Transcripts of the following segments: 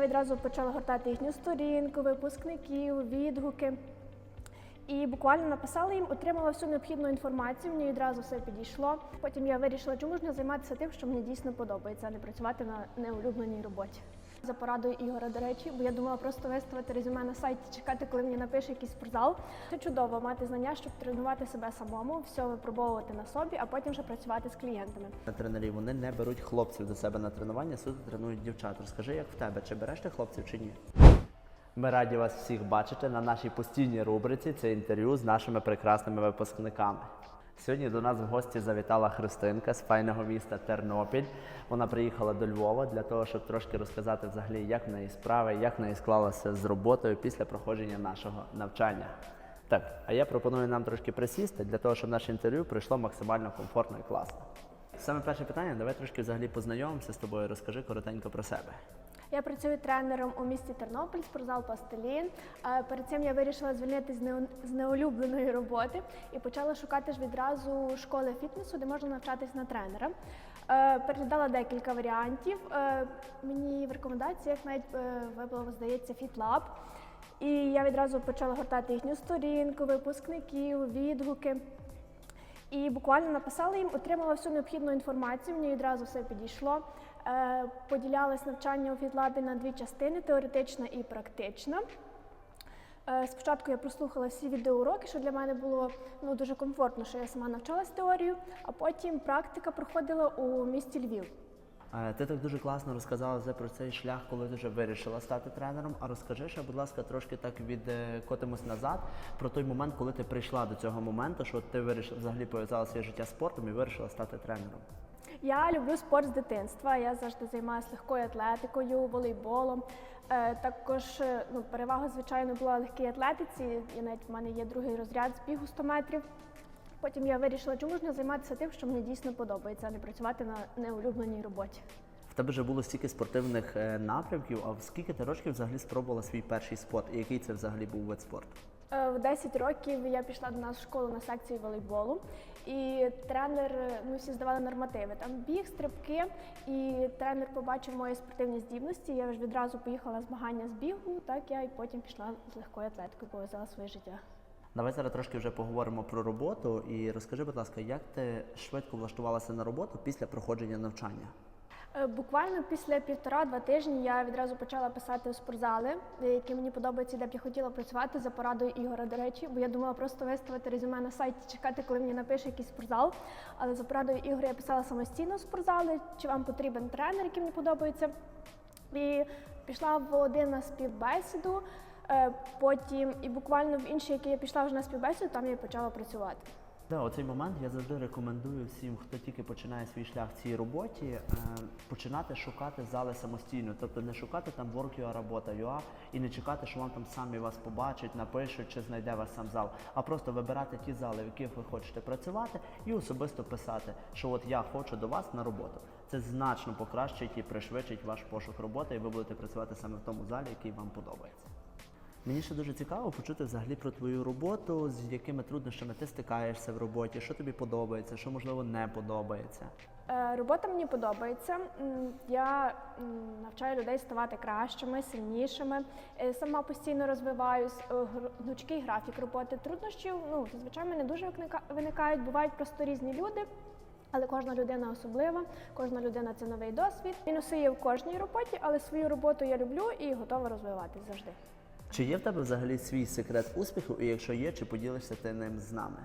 відразу почала гортати їхню сторінку, випускників, відгуки. І буквально написала їм, отримала всю необхідну інформацію, мені відразу все підійшло. Потім я вирішила, чому ж не займатися тим, що мені дійсно подобається, а не працювати на неулюбленій роботі. За порадою Ігора, до речі, бо я думала просто виставити резюме на сайті, чекати, коли мені напише якийсь спортзал. Це чудово мати знання, щоб тренувати себе самому, все випробовувати на собі, а потім вже працювати з клієнтами. На Тренерів вони не беруть хлопців до себе на тренування, суто тренують дівчат. Розкажи, як в тебе, чи береш ти хлопців чи ні? Ми раді вас всіх бачити на нашій постійній рубриці. Це інтерв'ю з нашими прекрасними випускниками. Сьогодні до нас в гості завітала Христинка з файного міста Тернопіль. Вона приїхала до Львова для того, щоб трошки розказати взагалі, як в неї справи, як в неї склалося з роботою після проходження нашого навчання. Так, а я пропоную нам трошки присісти для того, щоб наше інтерв'ю пройшло максимально комфортно і класно. Саме перше питання, давай трошки взагалі познайомимося з тобою, розкажи коротенько про себе. Я працюю тренером у місті Тернопіль, спортзал Пластилін. Е, Перед цим я вирішила звільнитися з неу- з неулюбленої роботи і почала шукати ж відразу школи фітнесу, де можна навчатись на тренера. Е, Переглядала декілька варіантів. Е, Мені в рекомендаціях навіть вибило, здається, FitLab. І я відразу почала гортати їхню сторінку, випускників, відгуки. І буквально написала їм, отримала всю необхідну інформацію, мені відразу все підійшло. Е, навчання у фітлабі на дві частини теоретична і практична. Е, Спочатку я прослухала всі відеоуроки, що для мене було ну, дуже комфортно, що я сама навчалась теорію, а потім практика проходила у місті Львів. Е, Ти так дуже класно розказала вже про цей шлях, коли ти вже вирішила стати тренером. А розкажи ще, будь ласка, трошки так відкотимось назад про той момент, коли ти прийшла до цього моменту, що ти вирішила взагалі пов'язала своє життя спортом і вирішила стати тренером. Я люблю спорт з дитинства. Я завжди займалася легкою атлетикою, волейболом. Е, також е, ну, перевага, звичайно, була легкій атлетиці. Я навіть в мене є другий розряд з бігу 100 метрів. Потім я вирішила, чому ж не займатися тим, що мені дійсно подобається, а не працювати на неулюбленій роботі. В тебе вже було стільки спортивних е, напрямків, а в скільки ти років взагалі спробувала свій перший спорт? І який це взагалі був вид спорту? Е, В 10 років я пішла до нас в школу на секцію волейболу, і тренер, е, ми всі здавали нормативи. Там біг, стрибки, і тренер побачив мої спортивні здібності. Я ж відразу поїхала на змагання з бігу, так я і потім пішла з легкою атлетикою, пов'язала своє життя. Давай зараз трошки вже поговоримо про роботу і розкажи, будь ласка, як ти швидко влаштувалася на роботу після проходження навчання? Е, Буквально після півтора-два тижні я відразу почала писати у спортзали, е, які мені подобаються, де б я хотіла працювати за порадою Ігора, до речі, бо я думала просто виставити резюме на сайті, чекати, коли мені напише якийсь спортзал. Але за порадою Ігоря я писала самостійно спортзали, чи вам потрібен тренер, який мені подобається. І пішла в один на співбесіду, е, потім і буквально в інший, який я пішла вже на співбесіду, там я почала працювати. Да, оцей момент я завжди рекомендую всім, хто тільки починає свій шлях в цій роботі, е, починати шукати зали самостійно. Тобто не шукати там work.ua, робота.ua і не чекати, що вам там самі вас побачать, напишуть чи знайде вас сам зал, а просто вибирати ті зали, в яких ви хочете працювати, і особисто писати, що от я хочу до вас на роботу. Це значно покращить і пришвидшить ваш пошук роботи, і ви будете працювати саме в тому залі, який вам подобається. Мені ще дуже цікаво почути взагалі про твою роботу, з якими труднощами ти стикаєшся в роботі, що тобі подобається, що можливо не подобається. Е, Робота мені подобається. Я навчаю людей ставати кращими, сильнішими. Е, Сама постійно розвиваюсь. Е, Гнучкий графік роботи. Труднощів ну зазвичай мене дуже виникають. Бувають просто різні люди. Але кожна людина особлива, кожна людина це новий досвід. Мінуси є в кожній роботі, але свою роботу я люблю і готова розвиватись завжди. Чи є в тебе взагалі свій секрет успіху, і якщо є, чи поділишся ти ним з нами?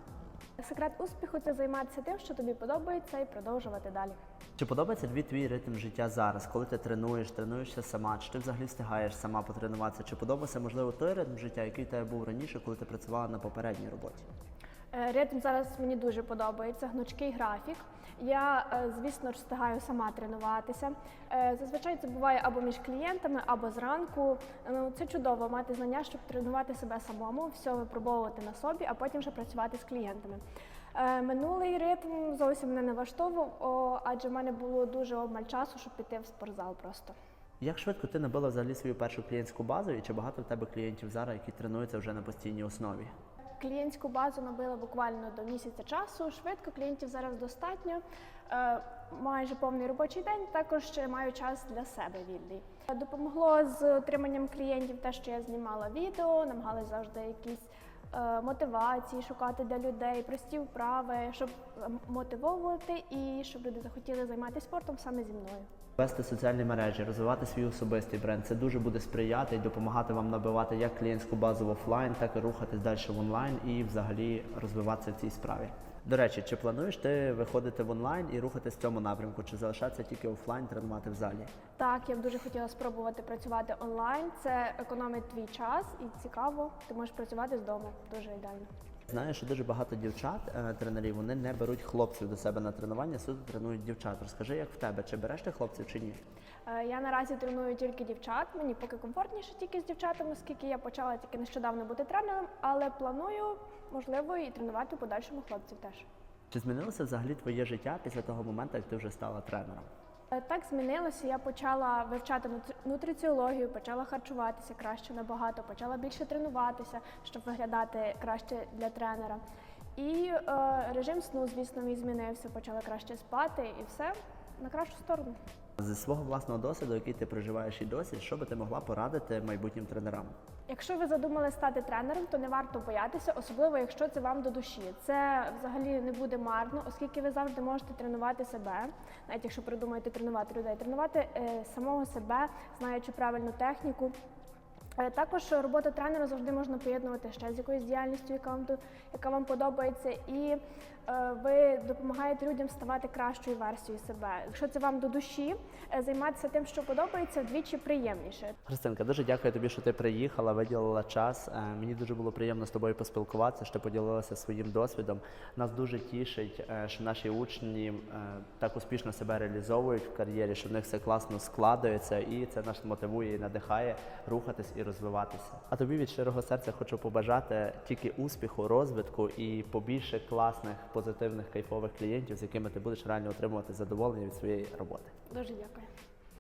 Секрет успіху це займатися тим, що тобі подобається, і продовжувати далі. Чи подобається тобі твій ритм життя зараз, коли ти тренуєш, тренуєшся сама, чи ти взагалі встигаєш сама потренуватися? Чи подобається можливо той ритм життя, який в тебе був раніше, коли ти працювала на попередній роботі? Е, Ритм зараз мені дуже подобається, гнучкий графік. Я, е, звісно ж, встигаю сама тренуватися. Е, Зазвичай це буває або між клієнтами, або зранку. Ну, це чудово мати знання, щоб тренувати себе самому, все випробовувати на собі, а потім вже працювати з клієнтами. Е, Минулий ритм зовсім мене не влаштовував, адже в мене було дуже обмаль часу, щоб піти в спортзал просто. Як швидко ти набила взагалі свою першу клієнтську базу, і чи багато в тебе клієнтів зараз, які тренуються вже на постійній основі? Клієнтську базу набила буквально до місяця часу. Швидко клієнтів зараз достатньо. е, майже повний робочий день. Також ще маю час для себе вільний. Допомогло з отриманням клієнтів те, що я знімала відео, намагалась завжди якісь мотивації шукати для людей, прості вправи, щоб е, мотивовувати і щоб люди захотіли займатися спортом саме зі мною. Вести соціальні мережі, розвивати свій особистий бренд. Це дуже буде сприяти і допомагати вам набивати як клієнтську базу в офлайн, так і рухатись далі в онлайн і взагалі розвиватися в цій справі. До речі, чи плануєш ти виходити в онлайн і рухатись в цьому напрямку, чи залишатися тільки офлайн, тренувати в залі? Так, я б дуже хотіла спробувати працювати онлайн. Це економить твій час і цікаво. Ти можеш працювати з дому. Дуже ідеально. Знаю, що дуже багато дівчат, е, тренерів, вони не беруть хлопців до себе на тренування, суто тренують дівчат. Розкажи, як в тебе, чи береш ти хлопців чи ні? Е, Я наразі треную тільки дівчат. Мені поки комфортніше тільки з дівчатами, оскільки я почала тільки нещодавно бути тренером, але планую, можливо, і тренувати в подальшому хлопців теж. Чи змінилося взагалі твоє життя після того моменту, як ти вже стала тренером? Е, Так змінилося. Я почала вивчати нутриціологію, почала харчуватися краще набагато, почала більше тренуватися, щоб виглядати краще для тренера. І е, режим сну, звісно, мій змінився, почала краще спати і все на кращу сторону. Зі свого власного досвіду, який ти проживаєш і досі, що би ти могла порадити майбутнім тренерам? Якщо ви задумали стати тренером, то не варто боятися, особливо якщо це вам до душі. Це взагалі не буде марно, оскільки ви завжди можете тренувати себе, навіть якщо придумаєте тренувати людей, тренувати е, самого себе, знаючи правильну техніку. Е, Також роботу тренера завжди можна поєднувати ще з якоюсь діяльністю, яка вам, яка вам подобається, і е, ви допомагаєте людям ставати кращою версією себе. Якщо це вам до душі, е, займатися тим, що подобається, вдвічі приємніше. Христинка, дуже дякую тобі, що ти приїхала, виділила час. Мені дуже було приємно з тобою поспілкуватися, що поділилася своїм досвідом. Нас дуже тішить, що наші учні так успішно себе реалізовують в кар'єрі, що в них все класно складається, і це нас мотивує і надихає рухатись і розвиватися. А тобі від щирого серця хочу побажати тільки успіху, розвитку і побільше класних, позитивних, кайфових клієнтів, з якими ти будеш реально отримувати задоволення від своєї роботи. Дуже дякую.